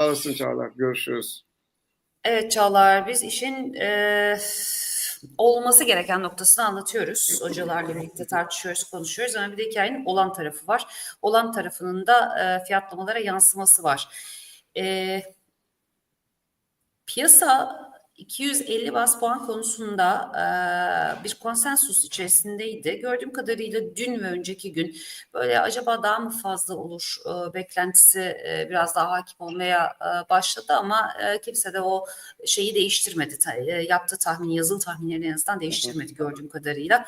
olasın Çağlar. Görüşürüz. Evet Çağlar, biz işin e, olması gereken noktasını anlatıyoruz. Hocalarla birlikte tartışıyoruz, konuşuyoruz ama bir de hikayenin olan tarafı var. Olan tarafının da e, fiyatlamalara yansıması var. E, piyasa 250 bas puan konusunda e, bir konsensus içerisindeydi. Gördüğüm kadarıyla dün ve önceki gün böyle acaba daha mı fazla olur e, beklentisi e, biraz daha hakim olmaya e, başladı ama e, kimse de o şeyi değiştirmedi. Ta, e, yaptığı tahmini, yazılı tahminlerini en azından değiştirmedi gördüğüm kadarıyla.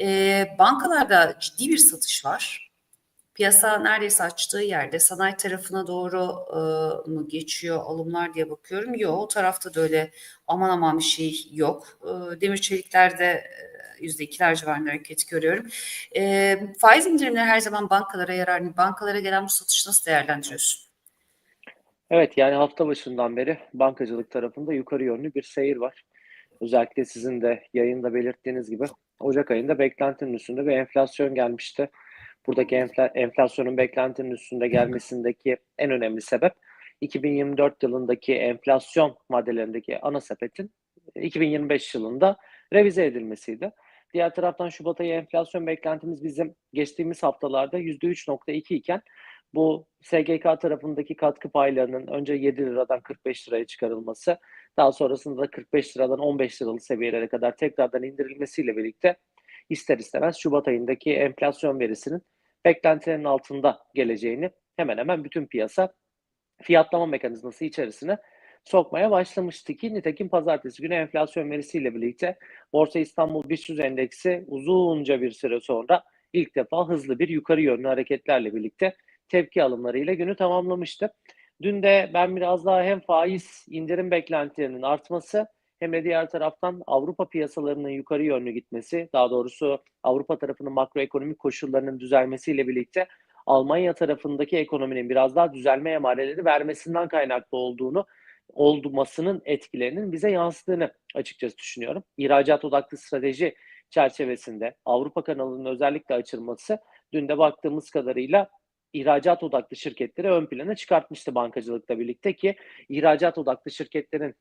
E, bankalarda ciddi bir satış var. Piyasa neredeyse açtığı yerde sanayi tarafına doğru e, mu geçiyor alımlar diye bakıyorum. Yok o tarafta da öyle aman aman bir şey yok. E, demir çeliklerde yüzde ikiler civarında hareket görüyorum. E, faiz indirimleri her zaman bankalara yarar. Bankalara gelen bu satışı nasıl değerlendiriyorsun? Evet yani hafta başından beri bankacılık tarafında yukarı yönlü bir seyir var. Özellikle sizin de yayında belirttiğiniz gibi Ocak ayında beklentinin üstünde bir enflasyon gelmişti. Buradaki enfla, enflasyonun beklentinin üstünde gelmesindeki en önemli sebep 2024 yılındaki enflasyon maddelerindeki ana sepetin 2025 yılında revize edilmesiydi. Diğer taraftan Şubat ayı enflasyon beklentimiz bizim geçtiğimiz haftalarda %3.2 iken bu SGK tarafındaki katkı paylarının önce 7 liradan 45 liraya çıkarılması, daha sonrasında da 45 liradan 15 liralık seviyelere kadar tekrardan indirilmesiyle birlikte ister istemez Şubat ayındaki enflasyon verisinin beklentilerin altında geleceğini hemen hemen bütün piyasa fiyatlama mekanizması içerisine sokmaya başlamıştı ki nitekim pazartesi günü enflasyon verisiyle birlikte Borsa İstanbul BIST endeksi uzunca bir süre sonra ilk defa hızlı bir yukarı yönlü hareketlerle birlikte tepki alımlarıyla günü tamamlamıştı. Dün de ben biraz daha hem faiz indirim beklentilerinin artması hem de diğer taraftan Avrupa piyasalarının yukarı yönlü gitmesi, daha doğrusu Avrupa tarafının makroekonomik koşullarının düzelmesiyle birlikte Almanya tarafındaki ekonominin biraz daha düzelme emareleri vermesinden kaynaklı olduğunu, olmasının etkilerinin bize yansıdığını açıkçası düşünüyorum. İhracat odaklı strateji çerçevesinde Avrupa kanalının özellikle açılması dün de baktığımız kadarıyla ihracat odaklı şirketleri ön plana çıkartmıştı bankacılıkla birlikte ki ihracat odaklı şirketlerin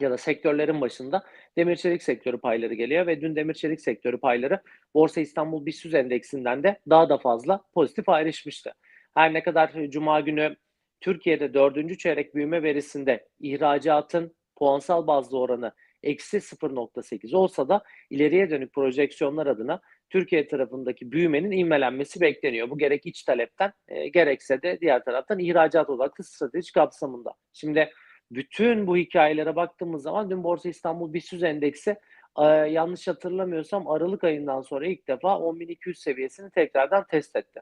ya da sektörlerin başında demir çelik sektörü payları geliyor ve dün demir çelik sektörü payları Borsa İstanbul BIST endeksinden de daha da fazla pozitif ayrışmıştı. Her ne kadar Cuma günü Türkiye'de dördüncü çeyrek büyüme verisinde ihracatın puansal bazlı oranı eksi 0.8 olsa da ileriye dönük projeksiyonlar adına Türkiye tarafındaki büyümenin ivmelenmesi bekleniyor. Bu gerek iç talepten e, gerekse de diğer taraftan ihracat odaklı strateji kapsamında. Şimdi bütün bu hikayelere baktığımız zaman dün Borsa İstanbul BIST endeksi e, yanlış hatırlamıyorsam Aralık ayından sonra ilk defa 10.200 seviyesini tekrardan test etti.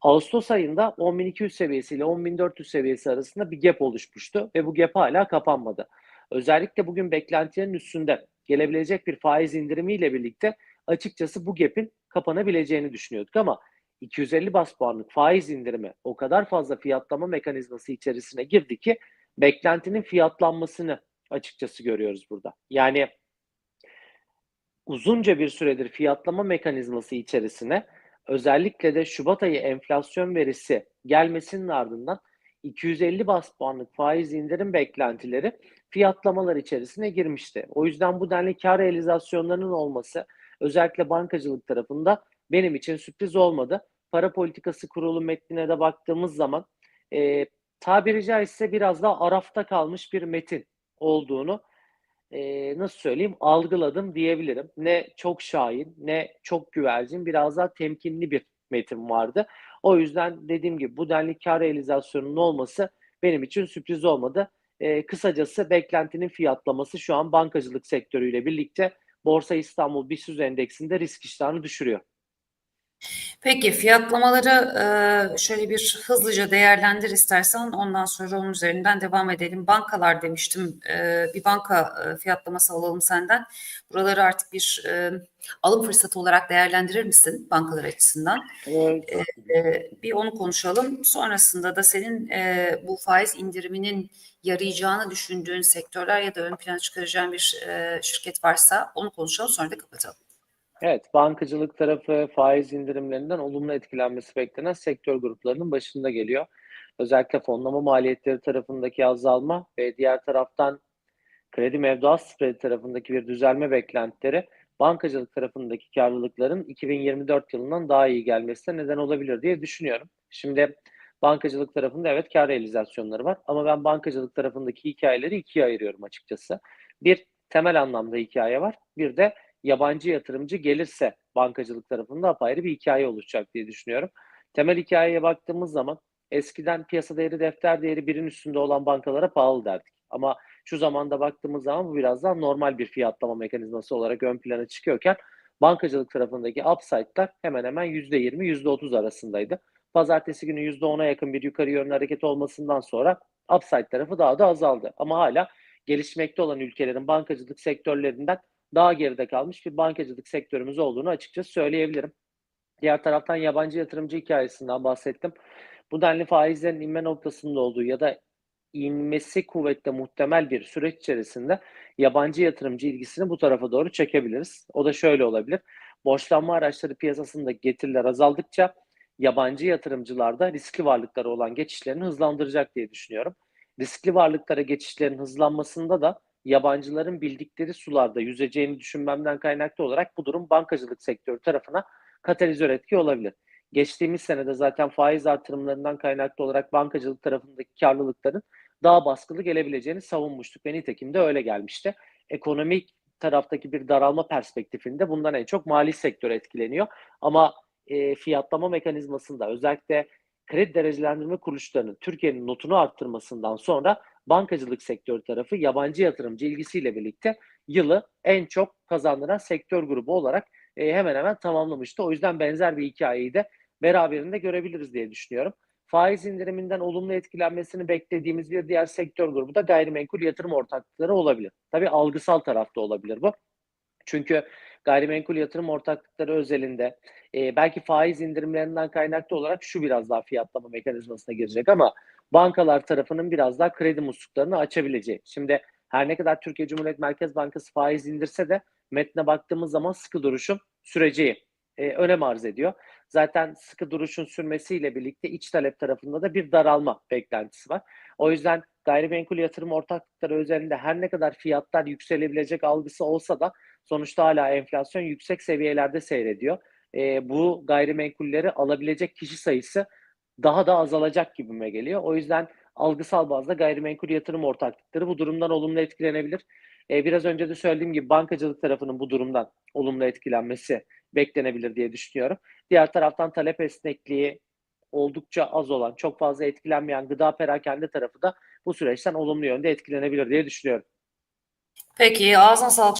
Ağustos ayında 10.200 seviyesi ile 10.400 seviyesi arasında bir gap oluşmuştu ve bu gap hala kapanmadı. Özellikle bugün beklentilerin üstünde gelebilecek bir faiz indirimiyle birlikte açıkçası bu gap'in kapanabileceğini düşünüyorduk ama 250 bas puanlık faiz indirimi o kadar fazla fiyatlama mekanizması içerisine girdi ki beklentinin fiyatlanmasını açıkçası görüyoruz burada. Yani uzunca bir süredir fiyatlama mekanizması içerisine özellikle de Şubat ayı enflasyon verisi gelmesinin ardından 250 bas puanlık faiz indirim beklentileri fiyatlamalar içerisine girmişti. O yüzden bu denli kar realizasyonlarının olması özellikle bankacılık tarafında benim için sürpriz olmadı. Para politikası kurulu metnine de baktığımız zaman e, tabiri caizse biraz daha arafta kalmış bir metin olduğunu e, nasıl söyleyeyim algıladım diyebilirim. Ne çok şahin ne çok güvercin biraz daha temkinli bir metin vardı. O yüzden dediğim gibi bu denli kar realizasyonunun olması benim için sürpriz olmadı. E, kısacası beklentinin fiyatlaması şu an bankacılık sektörüyle birlikte Borsa İstanbul BIST endeksinde risk iştahını düşürüyor. Peki fiyatlamaları şöyle bir hızlıca değerlendir istersen ondan sonra onun üzerinden devam edelim. Bankalar demiştim bir banka fiyatlaması alalım senden. Buraları artık bir alım fırsatı olarak değerlendirir misin bankalar açısından? Bir onu konuşalım. Sonrasında da senin bu faiz indiriminin yarayacağını düşündüğün sektörler ya da ön plana çıkaracağın bir şirket varsa onu konuşalım sonra da kapatalım. Evet, bankacılık tarafı faiz indirimlerinden olumlu etkilenmesi beklenen sektör gruplarının başında geliyor. özellikle fonlama maliyetleri tarafındaki azalma ve diğer taraftan kredi mevduat spreadi tarafındaki bir düzelme beklentileri bankacılık tarafındaki karlılıkların 2024 yılından daha iyi gelmesine neden olabilir diye düşünüyorum. Şimdi bankacılık tarafında evet kar realizasyonları var ama ben bankacılık tarafındaki hikayeleri ikiye ayırıyorum açıkçası. Bir temel anlamda hikaye var. Bir de yabancı yatırımcı gelirse bankacılık tarafında apayrı bir hikaye oluşacak diye düşünüyorum. Temel hikayeye baktığımız zaman eskiden piyasa değeri defter değeri birin üstünde olan bankalara pahalı derdik. Ama şu zamanda baktığımız zaman bu biraz daha normal bir fiyatlama mekanizması olarak ön plana çıkıyorken bankacılık tarafındaki upside'lar hemen hemen %20, %30 arasındaydı. Pazartesi günü %10'a yakın bir yukarı yönlü hareket olmasından sonra upside tarafı daha da azaldı. Ama hala gelişmekte olan ülkelerin bankacılık sektörlerinden daha geride kalmış bir bankacılık sektörümüz olduğunu açıkçası söyleyebilirim. Diğer taraftan yabancı yatırımcı hikayesinden bahsettim. Bu denli faizlerin inme noktasında olduğu ya da inmesi kuvvetle muhtemel bir süreç içerisinde yabancı yatırımcı ilgisini bu tarafa doğru çekebiliriz. O da şöyle olabilir. Borçlanma araçları piyasasında getiriler azaldıkça yabancı yatırımcılarda riskli varlıklara olan geçişlerini hızlandıracak diye düşünüyorum. Riskli varlıklara geçişlerin hızlanmasında da yabancıların bildikleri sularda yüzeceğini düşünmemden kaynaklı olarak bu durum bankacılık sektörü tarafına katalizör etki olabilir. Geçtiğimiz senede zaten faiz artırımlarından kaynaklı olarak bankacılık tarafındaki karlılıkların daha baskılı gelebileceğini savunmuştuk ve nitekim de öyle gelmişti. Ekonomik taraftaki bir daralma perspektifinde bundan en çok mali sektör etkileniyor. Ama e, fiyatlama mekanizmasında özellikle kredi derecelendirme kuruluşlarının Türkiye'nin notunu arttırmasından sonra bankacılık sektörü tarafı yabancı yatırımcı ilgisiyle birlikte yılı en çok kazandıran sektör grubu olarak e, hemen hemen tamamlamıştı. O yüzden benzer bir hikayeyi de beraberinde görebiliriz diye düşünüyorum. Faiz indiriminden olumlu etkilenmesini beklediğimiz bir diğer sektör grubu da gayrimenkul yatırım ortaklıkları olabilir. Tabii algısal tarafta olabilir bu. Çünkü gayrimenkul yatırım ortaklıkları özelinde e, belki faiz indirimlerinden kaynaklı olarak şu biraz daha fiyatlama mekanizmasına girecek ama bankalar tarafının biraz daha kredi musluklarını açabileceği. Şimdi her ne kadar Türkiye Cumhuriyet Merkez Bankası faiz indirse de metne baktığımız zaman sıkı duruşun süreceği e, önem arz ediyor. Zaten sıkı duruşun sürmesiyle birlikte iç talep tarafında da bir daralma beklentisi var. O yüzden gayrimenkul yatırım ortaklıkları özelinde her ne kadar fiyatlar yükselebilecek algısı olsa da sonuçta hala enflasyon yüksek seviyelerde seyrediyor. E, bu gayrimenkulleri alabilecek kişi sayısı daha da azalacak gibime geliyor. O yüzden algısal bazda gayrimenkul yatırım ortaklıkları bu durumdan olumlu etkilenebilir. E, biraz önce de söylediğim gibi bankacılık tarafının bu durumdan olumlu etkilenmesi beklenebilir diye düşünüyorum. Diğer taraftan talep esnekliği oldukça az olan, çok fazla etkilenmeyen gıda perakende tarafı da bu süreçten olumlu yönde etkilenebilir diye düşünüyorum. Peki ağzına sağlık.